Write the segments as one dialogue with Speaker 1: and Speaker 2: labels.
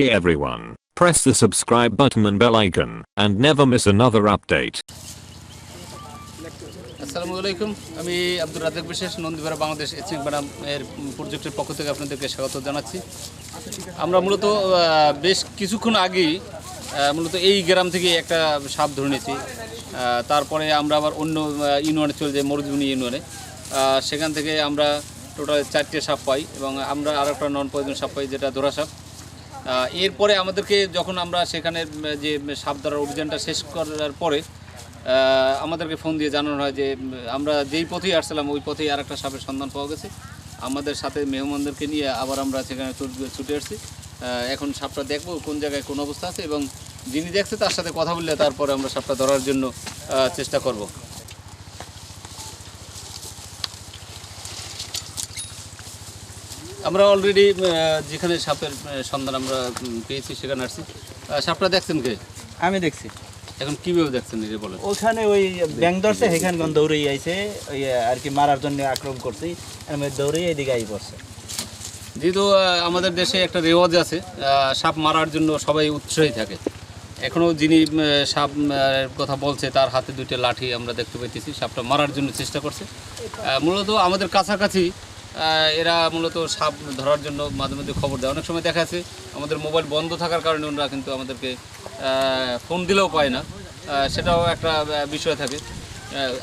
Speaker 1: Hey everyone, press the subscribe button and bell icon, and never miss another update.
Speaker 2: আসসালামু আলাইকুম আমি আব্দুর রাজাক বিশেষ Nandipara Bangladesh etching madam এর প্রজেক্টের পক্ষ থেকে আপনাদেরকে স্বাগত জানাচ্ছি। আমরা মূলত বেশ কিছুক্ষণ আগেই মূলত এই গ্রাম থেকে একটা সাপ ধরে নিয়েছি। তারপরে আমরা আবার অন্য ইউনিয়নে চলে যাই মরুজুনি ইউনিয়নে। সেখান থেকে আমরা টোটাল চারটে সাপ পাই এবং আমরা আরও একটা নন পয়জন সাপ পাই যেটা ধরা সাপ। এরপরে আমাদেরকে যখন আমরা সেখানে যে সাপ ধরার অভিযানটা শেষ করার পরে আমাদেরকে ফোন দিয়ে জানানো হয় যে আমরা যেই পথেই আসছিলাম, ওই পথেই আর একটা সাপের সন্ধান পাওয়া গেছে। আমাদের সাথে মেহমানদেরকে নিয়ে আবার আমরা সেখানে ছুটে আসছি। এখন সাপটা দেখব, কোন জায়গায় কোন অবস্থা আছে এবং যিনি দেখছে তার সাথে কথা বললে তারপরে আমরা সাপটা ধরার জন্য চেষ্টা করব। আমরা অলরেডি যেখানে সাপের সন্ধান আমরা পেয়েছি সেখানে আসছি। সাপটা দেখছেন কে?
Speaker 3: আমি দেখছি।
Speaker 2: এখন কীভাবে দেখছেন এটা বলেন।
Speaker 3: ওখানে ওই ব্যাং ধরছে সেখানে দৌড়ে আইছে ওই আর কি মারার জন্য আক্রমণ করছি আমি দৌড়ে এদিকে আই পড়ছে।
Speaker 2: যেহেতু আমাদের দেশে একটা রেওয়াজ আছে সাপ মারার জন্য সবাই উৎসাহী থাকে। এখনও যিনি সাপ কথা বলছে তার হাতে দুইটা লাঠি আমরা দেখতে পাইতেছি সাপটা মারার জন্য চেষ্টা করছে। মূলত আমাদের কাছাকাছি এরা মূলত সাপ ধরার জন্য মাঝে মধ্যে খবর দেয়। অনেক সময় দেখা যাচ্ছে আমাদের মোবাইল বন্ধ থাকার কারণে ওনারা কিন্তু আমাদেরকে ফোন দিলেও পায় না। সেটাও একটা বিষয় থাকে।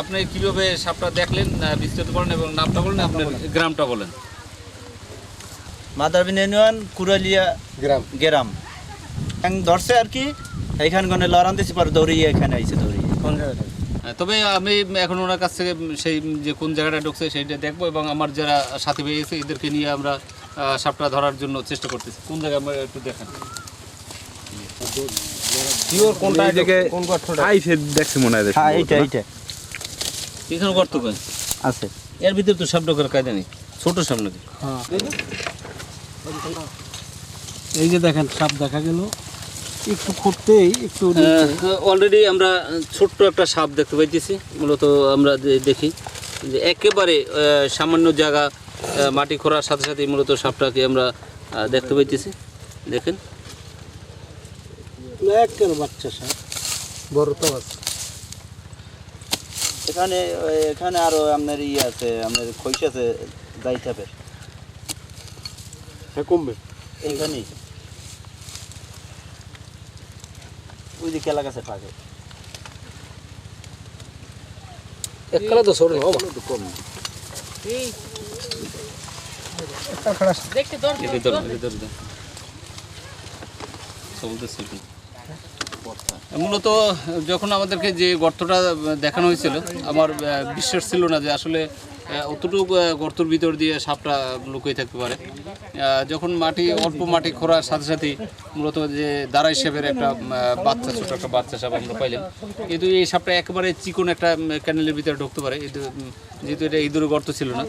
Speaker 2: আপনি কীভাবে সাপটা দেখলেন আহ, বিস্তারিত করেন এবং নামটা বলেন আপনার গ্রামটা বলেন?
Speaker 3: মাদারবিন ইউনিয়ন কুরালিয়া গ্রাম। গ্রাম। ধরছে আর কি এইখান গনে লড়ান দিছি পরে দৌড়িয়ে এখানে আইছে দৌড়িয়ে।
Speaker 2: হ্যাঁ, তবে আমি এখন ওনার কাছ থেকে সেই যে কোন জায়গাটা ঢুকছে সেইটা দেখব এবং আমার যারা সাথী ভাই আছে এদেরকে নিয়ে আমরা সাপটা ধরার জন্য চেষ্টা করতেছি। কোন জায়গায় আমরা একটু দেখান।
Speaker 4: কোনটা দেখছি মনে হয়
Speaker 3: হ্যাঁ এইটা এইটা।
Speaker 2: এখানে গর্ত কয়
Speaker 3: আছে।
Speaker 2: এর ভিতরে তো সাপ ঢোকার কায়দা নেই। ছোট সাপ নাকি?
Speaker 5: এই যে দেখেন সাপ দেখা গেল। একটু খুঁড়তেই একটু
Speaker 2: অলরেডি আমরা ছোট্ট একটা সাপ দেখতে পাইতেছি। মূলত আমরা দেখি যে একেবারে সামান্য জায়গা মাটি খোঁড়ার সাথে সাথে মূলত সাপটাকে আমরা দেখতে পাইতেছি। দেখেন।
Speaker 5: বাচ্চা সাপ। বড় তো আছে।
Speaker 3: এখানে এখানে আরও আপনার ইয়ে আছে আপনার খৈশ আছে যাই চাপের
Speaker 5: হ্যাঁ কমবে।
Speaker 3: এইখানেই। ওই যে কেলা গাছে পাকে
Speaker 5: এককালে তো সরে।
Speaker 2: সমুদ্র সেতু। মূলত যখন আমাদেরকে যে গর্তটা দেখানো হয়েছিল আমার বিশ্বাস ছিল না যে আসলে অতটুকু গর্তর ভিতর দিয়ে সাপটা লুকিয়ে থাকতে পারে। যখন মাটি অল্প মাটি খোঁড়ার সাথে সাথে মূলত যে দাঁড়াই সাপের একটা বাচ্চা ছোট একটা বাচ্চা সাপ আমরা পাইলাম কিন্তু এই সাপটা একেবারে চিকন একটা ক্যানেলের ভিতরে ঢুকতে পারে। যেহেতু এটা ইঁদুরের গর্ত ছিল না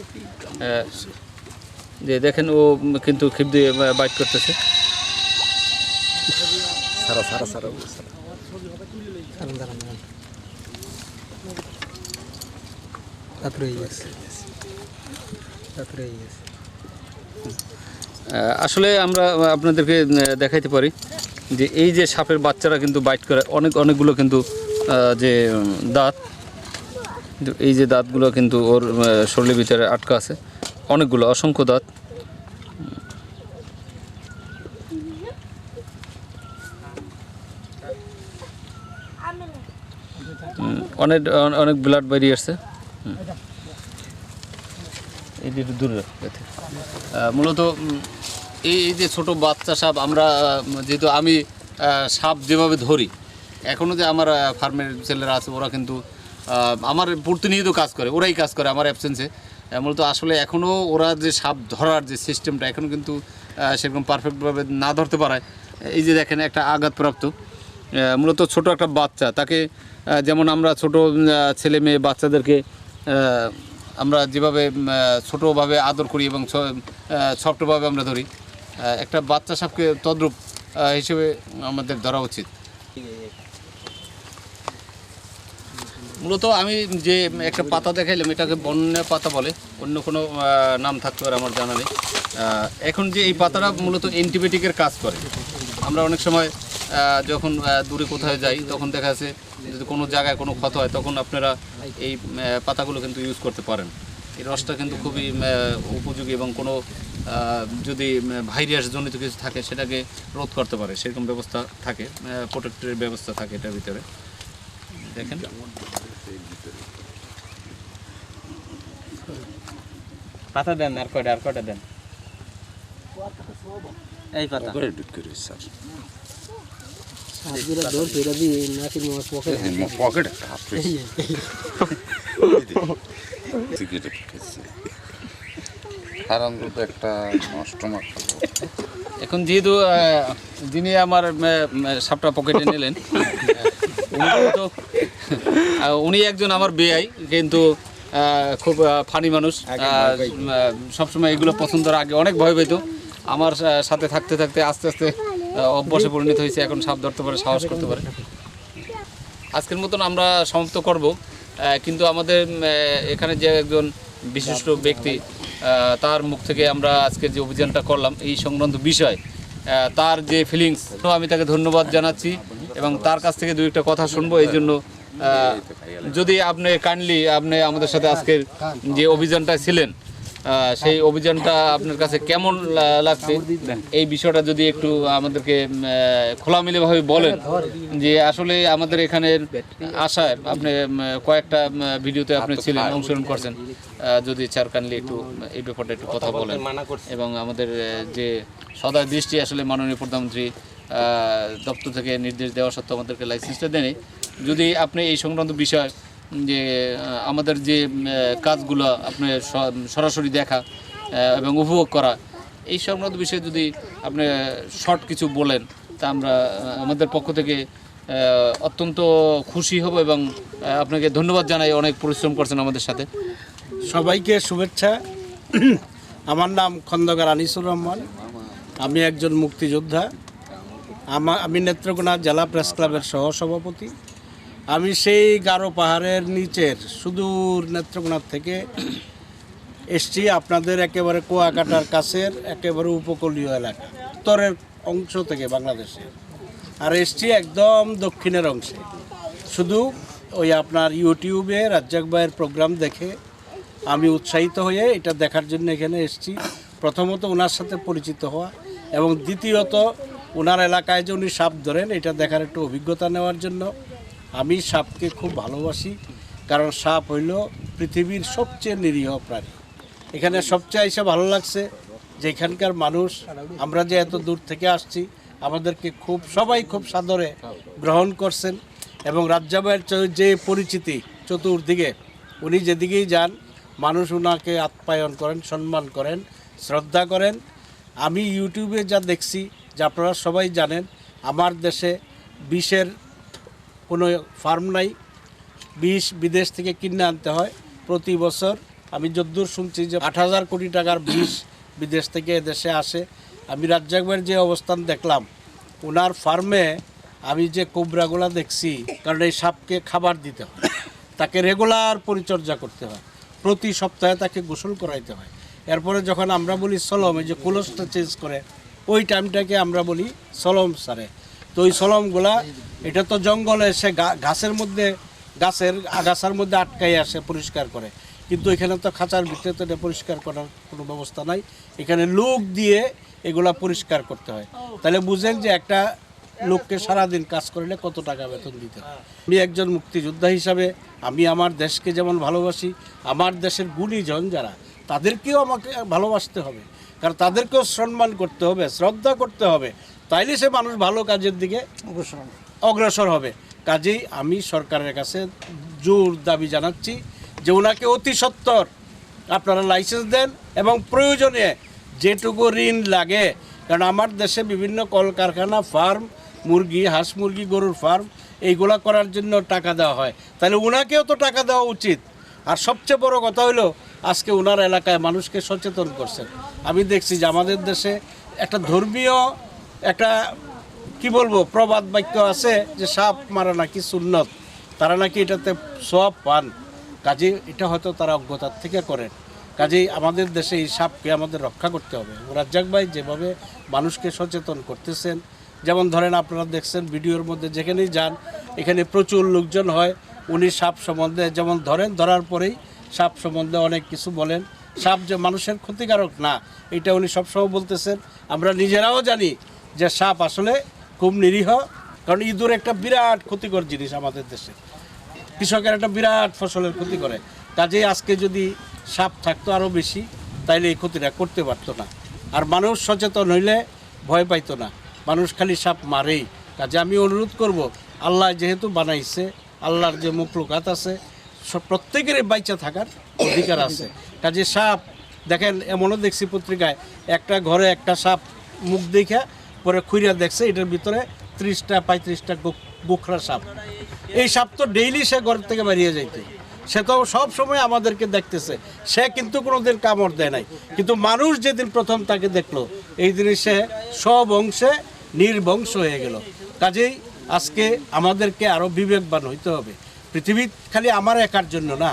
Speaker 2: যে দেখেন ও কিন্তু ক্ষিপ দিয়ে বাইট করতেছে।
Speaker 5: তারপরে এই আছে তারপরে
Speaker 2: আসলে আমরা আপনাদেরকে দেখাইতে পারি যে এই যে সাপের বাচ্চারা কিন্তু বাইট করে অনেক অনেকগুলো কিন্তু যে দাঁত কিন্তু এই যে দাঁতগুলো কিন্তু ওর শরীরের ভিতরে আটকা আছে। অনেকগুলো অসংখ্য দাঁত। অনেক অনেক ব্লাড বেরিয়ে আসছে। দূরে মূলত এই যে ছোট বাচ্চা সাপ, আমরা যেহেতু আমি সাপ যেভাবে ধরি এখনও যে আমার ফার্মের ছেলেরা আছে, ওরা কিন্তু আমার প্রতিনিয়ত কাজ করে, ওরাই কাজ করে আমার অ্যাবসেন্সে মূলত আসলে এখনও ওরা যে সাপ ধরার যে সিস্টেমটা এখনও কিন্তু সেরকম পারফেক্টভাবে না ধরতে পারায়। এই যে দেখেন, একটা আঘাতপ্রাপ্ত। মূলত ছোট একটা বাচ্চা, তাকে যেমন আমরা ছোট ছেলে মেয়ে বাচ্চাদেরকে আমরা যেভাবে ছোটোভাবে আদর করি এবং সফটভাবে আমরা ধরি একটা বাচ্চা সাপকে তদ্রূপ হিসেবে আমাদের ধরা উচিত। মূলত আমি যে একটা পাতা দেখাইলাম, এটাকে বন্য পাতা বলে, অন্য কোনো নাম থাকতে পারে আমার জানা নেই। এখন যে এই পাতাটা মূলত অ্যান্টিবায়োটিকের কাজ করে। আমরা অনেক সময় যখন দূরে কোথাও যাই, তখন দেখা যাচ্ছে যদি কোনো জায়গায় কোনো ক্ষত হয়, তখন আপনারা এই পাতাগুলো কিন্তু ইউজ করতে পারেন। এই রসটা কিন্তু খুবই উপযোগী এবং কোনো যদি ভাইরাস জনিত কিছু থাকে, সেটাকে রোধ করতে পারে। সেরকম ব্যবস্থা থাকে প্রোটেক্টের ব্যবস্থা থাকে এটার ভিতরে। দেখেন।
Speaker 3: পাতা দেন আর কয়টা আর কয়টা দেন? এই পাতা
Speaker 5: যেটা ধর সেটা দিয়ে নাকি মাছ পকে
Speaker 6: পকেটে একটা
Speaker 2: এখন যেহেতু যিনি আমার সাপটা পকেটে নিলেন উনি তো উনি একজন আমার বেআই কিন্তু খুব ফানি মানুষ। সবসময় এগুলো পছন্দের আগে অনেক ভয় পেত আমার সাথে থাকতে থাকতে আস্তে আস্তে অভ্যাসে পরিণত হয়েছে, এখন সাপ ধরতে পারে, সাহস করতে পারে। আজকের মতন আমরা সমাপ্ত করব। কিন্তু আমাদের এখানে যে একজন বিশিষ্ট ব্যক্তি তার মুখ থেকে আমরা আজকে যে অভিযানটা করলাম, এই সংক্রান্ত বিষয় তার যে ফিলিংস আমি তাকে ধন্যবাদ জানাচ্ছি এবং তার কাছ থেকে দু একটা কথা শুনব, এই জন্য যদি আপনি কাইন্ডলি আপনি আমাদের সাথে আজকের যে অভিযানটা ছিলেন সেই অভিযানটা আপনার কাছে কেমন লাগছে? এই বিষয়টা যদি একটু আমাদেরকে খোলামেলাভাবে বলেন যে আসলে আমাদের এখানের আশায় আপনি কয়েকটা ভিডিওতে আপনি ছিলেন অংশগ্রহণ করছেন। যদি চার কানলি একটু এই ব্যাপারটা একটু কথা বলেন। এবং আমাদের যে সদয় দৃষ্টি আসলে মাননীয় প্রধানমন্ত্রী দপ্তর থেকে নির্দেশ দেওয়া সত্ত্বেও আমাদেরকে লাইসেন্সটা দেয়নি। যদি আপনি এই সংক্রান্ত বিষয় যে আমাদের যে কাজগুলো আপনি সরাসরি দেখা এবং উপভোগ করা, এই সংক্রান্ত বিষয়ে যদি আপনি শর্ট কিছু বলেন, তা আমরা আমাদের পক্ষ থেকে অত্যন্ত খুশি হব এবং আপনাকে ধন্যবাদ জানাই অনেক পরিশ্রম করছেন আমাদের সাথে।
Speaker 5: সবাইকে শুভেচ্ছা। আমার নাম খন্দকার আনিসুর রহমান। আমি একজন মুক্তিযোদ্ধা। আমি নেত্রকোনা জেলা প্রেস ক্লাবের সহসভাপতি। আমি সেই গারো পাহাড়ের নিচের সুদূর নেত্রকোনার থেকে এসছি আপনাদের একেবারে কুয়াকাটার কাছের একেবারে উপকূলীয় এলাকা, উত্তরের অংশ থেকে বাংলাদেশে। আর এসছি একদম দক্ষিণের অংশে। শুধু ওই আপনার ইউটিউবে রাজ্জাক ভাইয়ের প্রোগ্রাম দেখে আমি উৎসাহিত হয়ে এটা দেখার জন্য এখানে এসছি। প্রথমত ওনার সাথে পরিচিত হওয়া এবং দ্বিতীয়ত ওনার এলাকায় যে উনি সাপ ধরেন, এটা দেখার একটু অভিজ্ঞতা নেওয়ার জন্য। আমি সাপকে খুব ভালোবাসি, কারণ সাপ হইল পৃথিবীর সবচেয়ে নিরীহ প্রাণী। এখানে সবচেয়ে এসে ভালো লাগছে যে এখানকার মানুষ, আমরা যে এত দূর থেকে আসছি, আমাদেরকে খুব, সবাই খুব সাদরে গ্রহণ করছেন এবং রাজ্জাবের যে পরিচিতি চতুর্দিকে, উনি যেদিকেই যান, মানুষ ওনাকে আপ্যায়ন করেন, সম্মান করেন, শ্রদ্ধা করেন। আমি ইউটিউবে যা দেখছি, যা আপনারা সবাই জানেন, আমার দেশে বিষের কোনো ফার্ম নাই। বিষ বিদেশ থেকে কিনে আনতে হয় প্রতি বছর। আমি যদ্দূর শুনছি যে আট হাজার কোটি টাকার বিষ বিদেশ থেকে দেশে আসে। আমি রাজ্জাকের যে অবস্থান দেখলাম, ওনার ফার্মে আমি যে কোবরাগুলা দেখছি, কারণ এই সাপকে খাবার দিতে হয়। তাকে রেগুলার পরিচর্যা করতে হয়। প্রতি সপ্তাহে তাকে গোসল করাইতে হয়। এরপরে যখন আমরা বলি, সলম, এই যে কুলসটা চেঞ্জ করে, ওই টাইমটাকে আমরা বলি, সলম সারে। তো ওই সলমগুলা, এটা তো জঙ্গলে এসে গা- ঘাসের মধ্যে গাছের আগাছার মধ্যে আটকাই আসে পরিষ্কার করে। কিন্তু এখানে তো খাঁচার ভিতরে তো এটা পরিষ্কার করার কোনো ব্যবস্থা নাই। এখানে লোক দিয়ে এগুলা পরিষ্কার করতে হয়। তাহলে বুঝেন যে একটা লোককে সারাদিন কাজ করলে কত টাকা বেতন দিতে আমি একজন মুক্তিযোদ্ধা হিসাবে, আমি আমার দেশকে যেমন ভালোবাসি, আমার দেশের গুণীজন যারা, তাদেরকেও আমাকে ভালোবাসতে হবে। কারণ তাদেরকেও সম্মান করতে হবে, শ্রদ্ধা করতে হবে। তাইলে সে মানুষ ভালো কাজের দিকে অগ্রসর হবে। কাজেই আমি সরকারের কাছে জোর দাবি জানাচ্ছি যে ওনাকে অতি সত্বর আপনারা লাইসেন্স দেন এবং প্রয়োজনে যেটুকু ঋণ লাগে কারণ আমার দেশে বিভিন্ন কলকারখানা ফার্ম মুরগি হাঁস মুরগি গরুর ফার্ম এইগুলা করার জন্য টাকা দেওয়া হয়। তাহলে ওনাকেও তো টাকা দেওয়া উচিত। আর সবচেয়ে বড় কথা হলো আজকে ওনার এলাকায় মানুষকে সচেতন করছেন। আমি দেখছি যে আমাদের দেশে একটা ধর্মীয় একটা, কি বলব, প্রবাদ বাক্য আছে যে সাপ মারা নাকি সুন্নত, তারা নাকি এটাতে সব পান। কাজে এটা হয়তো তারা অজ্ঞতার থেকে করেন। কাজেই আমাদের দেশে এই সাপকে আমাদের রক্ষা করতে হবে। রাজ্জাক ভাই যেভাবে মানুষকে সচেতন করতেছেন, যেমন ধরেন আপনারা দেখছেন ভিডিওর মধ্যে যেখানেই যান, এখানে প্রচুর লোকজন হয়, উনি সাপ সম্বন্ধে, যেমন ধরেন, ধরার পরেই সাপ সম্বন্ধে অনেক কিছু বলেন। সাপ যে মানুষের ক্ষতিকারক না, এটা উনি সবসময় বলতেছেন। আমরা নিজেরাও জানি যে সাপ আসলে খুব নিরীহ, কারণ ইঁদুর একটা বিরাট ক্ষতিকর জিনিস আমাদের দেশে। কৃষকের একটা বিরাট ফসলের ক্ষতি করে। কাজেই আজকে যদি সাপ থাকতো আরও বেশি, তাইলে এই ক্ষতিটা করতে পারতো না। আর মানুষ সচেতন হইলে ভয় পাইতো না। মানুষ খালি সাপ মারেই। কাজে আমি অনুরোধ করব, আল্লাহ যেহেতু বানাইছে, আল্লাহর যে মুখলুকাত আছে, সব প্রত্যেকেরই বাইচা থাকার অধিকার আছে। কাজে সাপ, দেখেন, এমনও দেখছি পত্রিকায়, একটা ঘরে একটা সাপ মুখ দেখা পরে খুঁড়িয়া দেখছে, এটার ভিতরে ত্রিশটা, পঁয়ত্রিশটা গোখরা সাপ। এই সাপ তো ডেইলি সে ঘর থেকে বেরিয়ে যাইতে। সে তো সব সময় আমাদেরকে দেখতেছে। সে কিন্তু কোনোদিন কামড় দেয় নাই। কিন্তু মানুষ যেদিন প্রথম তাকে দেখল, এই দিনে সে সব অংশে নির্বংশ হয়ে গেল। কাজেই আজকে আমাদেরকে আরও বিবেকবান হইতে হবে। পৃথিবী খালি আমার একার জন্য না।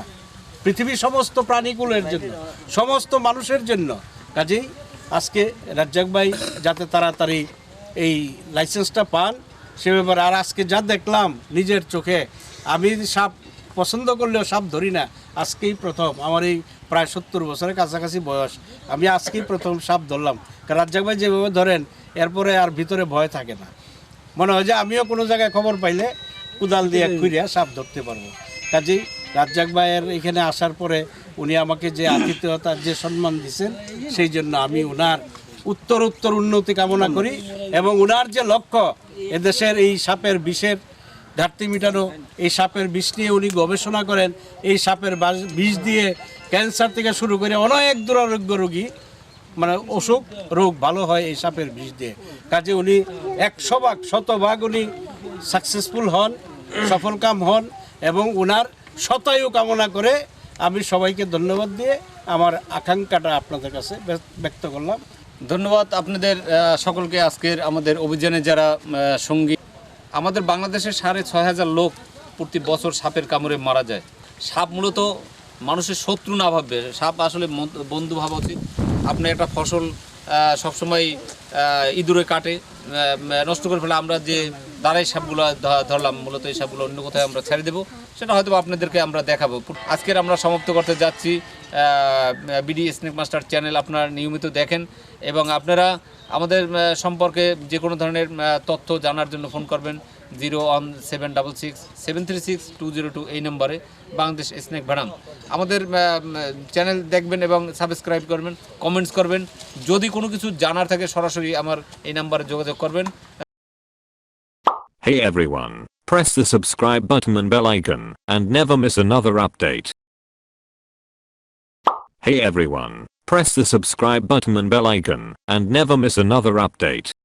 Speaker 5: পৃথিবীর সমস্ত প্রাণীগুলোর জন্য, সমস্ত মানুষের জন্য। কাজেই আজকে রাজ্জাক ভাই যাতে তাড়াতাড়ি এই লাইসেন্সটা পান সে ব্যাপারে আর আজকে যা দেখলাম নিজের চোখে আমি সাপ পছন্দ করলেও সাপ ধরি না আজকেই প্রথম। আমার এই প্রায় সত্তর বছরের কাছাকাছি বয়স আমি আজকেই প্রথম সাপ ধরলাম। কারণ রাজ্জাক ভাই যেভাবে ধরেন এরপরে আর ভিতরে ভয় থাকে না। মনে হয় যে আমিও কোনো জায়গায় খবর পাইলে কুদাল দিয়ে খুঁড়িয়া সাপ ধরতে পারব। কাজেই রাজ্জাক ভাইয়ের এখানে আসার পরে উনি আমাকে যে আতিথেয়তার যে সম্মান দিছেন সেই জন্য আমি উনার উত্তর উত্তর উন্নতি কামনা করি এবং উনার যে লক্ষ্য এদেশের এই সাপের বিষের ঘাটতি মেটানো এই সাপের বিষ নিয়ে উনি গবেষণা করেন এই সাপের বিষ দিয়ে ক্যান্সার থেকে শুরু করে অনেক দুরারোগ্য রোগী মানে অসুখ রোগ ভালো হয় এই সাপের বিষ দিয়ে। কাজে উনি একশো ভাগ শতভাগ উনি সাকসেসফুল হন সফলকাম হন এবং উনার শতায়ু কামনা করে আমি সবাইকে ধন্যবাদ দিয়ে আমার আকাঙ্ক্ষাটা আপনাদের কাছে ব্যক্ত করলাম।
Speaker 2: ধন্যবাদ আপনাদের সকলকে আজকের আমাদের অভিযানে যারা সঙ্গী। আমাদের বাংলাদেশের সাড়ে ছয় হাজার লোক প্রতি বছর সাপের কামড়ে মারা যায়। সাপ মূলত মানুষের শত্রু না ভাববে। সাপ আসলে বন্ধু ভাবা উচিত। আপনি একটা ফসল সবসময় ইঁদুরে কাটে নষ্ট করে ফেলে। আমরা যে দাঁড়াই সাপগুলো ধরলাম, মূলত এই সাপগুলো অন্য কোথায় আমরা ছেড়ে দেবো। সেটা হয়তো আপনাদেরকে আমরা দেখাবো। আজকের আমরা সমাপ্ত করতে যাচ্ছি। বিডি স্নেক মাস্টার চ্যানেল আপনারা নিয়মিত দেখেন এবং আপনারা আমাদের সম্পর্কে যে কোনো ধরনের তথ্য জানার জন্য ফোন করবেন zero one seven double six seven three six two zero two এই নম্বরে বাংলাদেশ স্নেক ভ্যাডাম আমাদের চ্যানেল দেখবেন এবং সাবস্ক্রাইব করবেন কমেন্টস করবেন। যদি কোনো কিছু জানার থাকে সরাসরি আমার এই নাম্বারে যোগাযোগ করবেন।
Speaker 1: Hey everyone, press the subscribe button and bell icon, and never miss another update. Hey everyone, press the subscribe button and bell icon, and never miss another update.